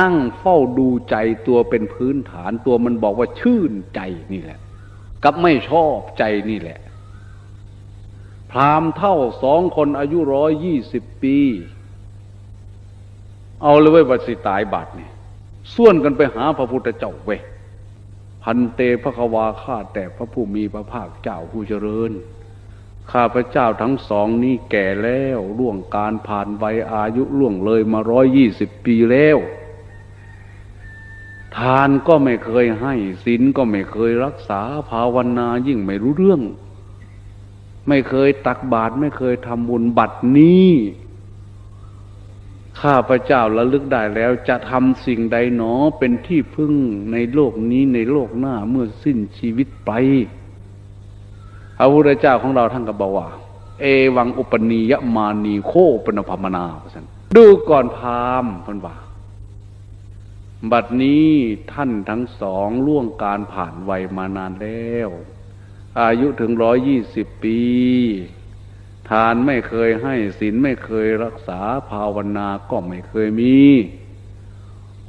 นั่งเฝ้าดูใจตัวเป็นพื้นฐานตัวมันบอกว่าชื่นใจนี่แหละ กับไม่ชอบใจนี่แหละ พรามเท่าสองคนอายุร้อยยี่สิบปี เอาเลยเว้ยบัสิตายบาดเนี่ยส่วนกันไปหาพระพุทธเจ้าเว้ยพันเตพระควาข้าแต่พระผู้มีพระภาคเจ้าผู้เจริญ ข้าพระเจ้าทั้งสองนี้แก่แล้วล่วงการผ่านวัยอายุล่วงเลยมาร้อยยี่สิบปีแล้ว ทานก็ไม่เคยให้ศีลก็ไม่เคยรักษาภาวนายิ่งไม่รู้เรื่อง ไม่เคยตักบาตรไม่เคยทำบุญบัตรนี้ข้าพระเจ้าระลึกได้แล้วจะทำสิ่งใดหนอเป็นที่พึ่งในโลกนี้ในโลกหน้าเมื่อสิ้นชีวิตไปพระพุทธเจ้าของเราท่านก็บอกว่า เอวังอุปนียมานีโคปนพมนาดูก่อนพามพันว่า บัดนี้ท่านทั้งสองล่วงการผ่านวัยมานานแล้ว อายุถึงร้อยยี่สิบปี ทานไม่เคยให้ศีลไม่เคยรักษาภาวนาก็ไม่เคยมี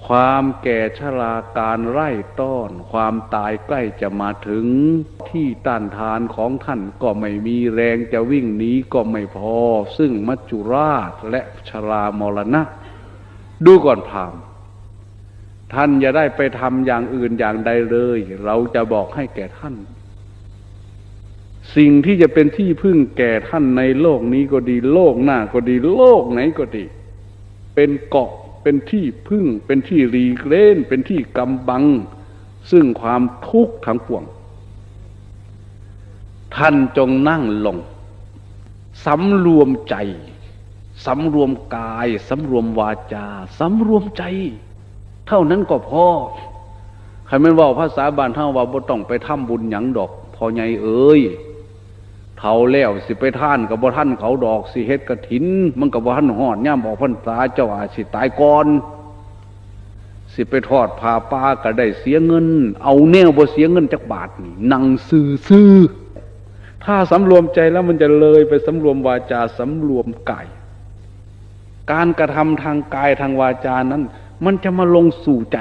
ความแก่ชราการไร่ต้อน ความตายใกล้จะมาถึง ที่ต้านทานของท่านก็ไม่มีแรงจะวิ่งหนีก็ไม่พอ ซึ่งมัจจุราชและชรามรณะ ดูก่อนพรามณ์ ท่านอย่าได้ไปทำอย่างอื่นอย่างใดเลย เราจะบอกให้แก่ท่าน สิ่งที่จะเป็นที่พึ่งแก่ท่านในโลกนี้ก็ดี โลกหน้าก็ดี โลกไหนก็ดี เป็นเกาะเป็นที่พึ่ง เป็นที่รีเล่นเป็นที่กำบัง ซึ่งความทุกข์ทั้งปวง ท่านจงนั่งลงสำรวมใจสำรวมกายสำรวมวาจาสำรวมใจ เท่านั้นก็พอใครม่นว่าภาษาบานเท่าว่าบ่ต้องไปทำบุญหยังดอกพอไงเอ้ยเท่าแล้วสิไปท่านกับบ่ท่านเขาดอกสิเฮ็ดกระถิน มันกับบ่ท่านหอดย่ามบอกพันตาเจ้าอาสิตายก่อน สิไปทอดผ้าป่าก็ได้เสียเงิน เอาแนวบ่เสียเงินจักบาทนี่นั่งซื่อซื่อถ้าสำรวมใจแล้วมันจะเลยไปสำรวมวาจาสำรวมกายการกระทำทางกายทางวาจานั้น มันจะมาลงสู่ใจ